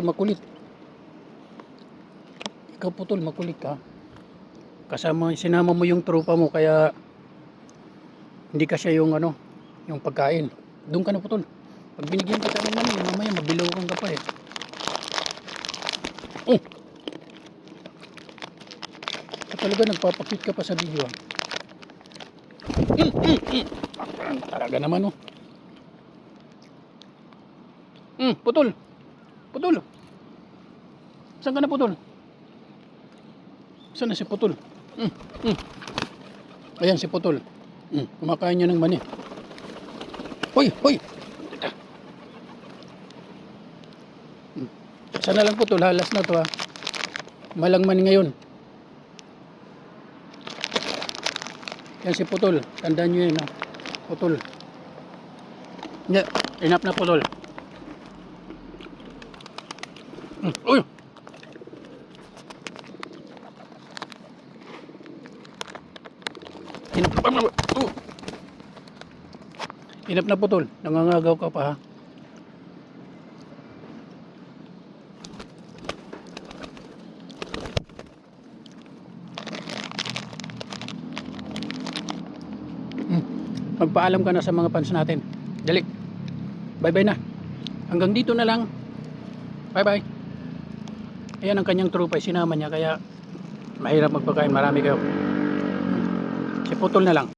Makulit. Ikaw putol, makulit ka. Kasama, sinama mo yung tropa mo kaya hindi ka siya yung ano, yung pagkain. Doon ka na putol. Pag binigyan kita ng mani, mamaya mabilaw kang ka pa eh. Oh! Ka talaga nagpapakit ka pa sa video ah. Mm, mm, mm. Talaga naman oh. Mm, putol. Putol. Saan ka na putol? Saan na si putol? Mm, mm. Ayan si putol. Mm, kumakain niya ng mani. Hoy, hoy. Mm. Sana lang putol, halas na to ha. Malang mani ngayon. Yan si putol. Tandaan nyo yun ha. Putol. Hindi, enough na putol. Mm, Uy! Inap na oh. Na putol. Nangangagaw ka pa ha. Hmm. Magpaalam ka na sa mga fans natin. Dali. Bye-bye na. Hanggang dito na lang. Bye-bye. Ayan ang kanyang tropa. Sinama niya kaya mahirap magpakain. Marami kayo. Si Putol na lang.